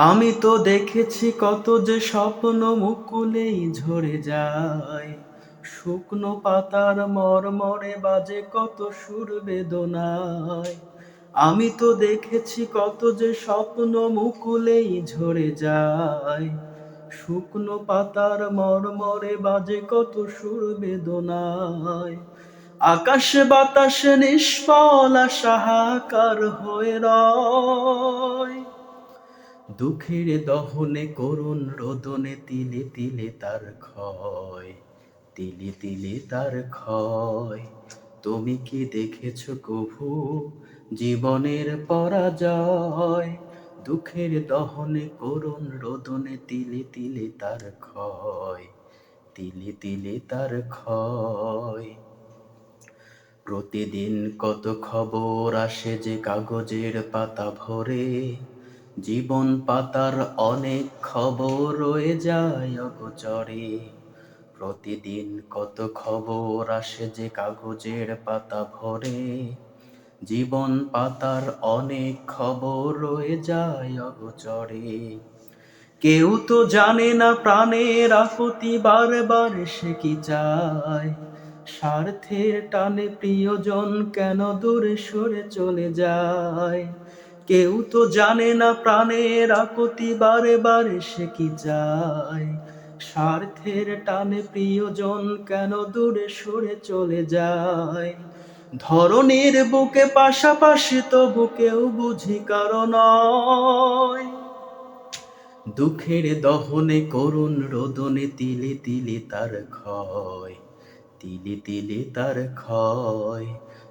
আমি তো দেখেছি কত যে স্বপ্ন মুকুলেই ঝরে যায়। শুকনো পাতার মরমরে বাজে কত সুর বেদনায়। আমি তো দেখেছি কত যে স্বপ্ন মুকুলেই ঝরে যায়। শুকনো পাতার মরমরে বাজে কত সুর বেদনায়। আকাশে বাতাসে নিষ্ফল সাহাকার হয়ে রয়। দুঃখের দহনে করুণ রোদনে তিলে তিলে তার ক্ষয়, তিলে তিলে তার ক্ষয়। তুমি কি দেখেছ কভু জীবনের পরাজয়? দুঃখের দহনে করুণ রোদনে তিলে তিলে তার ক্ষয়, তিলে তিলে তার ক্ষয়। প্রতিদিন কত খবর আসে যে কাগজের পাতা ভরে জীবন পাতার অনেক খবর রয়ে যায় অগোচরে। প্রতিদিন কত খবর আসে যে কাগজের পাতা ভরে। জীবন পাতার অনেক খবর রয়ে যায় অগোচরে। কেউ তো জানে না প্রাণের আপত্তি বারবার সে কি চায়। স্বার্থের টানে প্রিয়জন কেন দূরে সরে চলে যায়? কেউ তো জানে না প্রাণের আকতি বারে বারে সে কি চায় স্বার্থের টানে প্রিয়জন কেন দূরে সরে চলে যায়? ধরনের বুকে পাশাপাশি তবু কেউ বুঝি কারণ দুঃখের দহনে করুণ রোদনে তিলে তিলে তার ক্ষয়, তিলে তিলে তার ক্ষয়।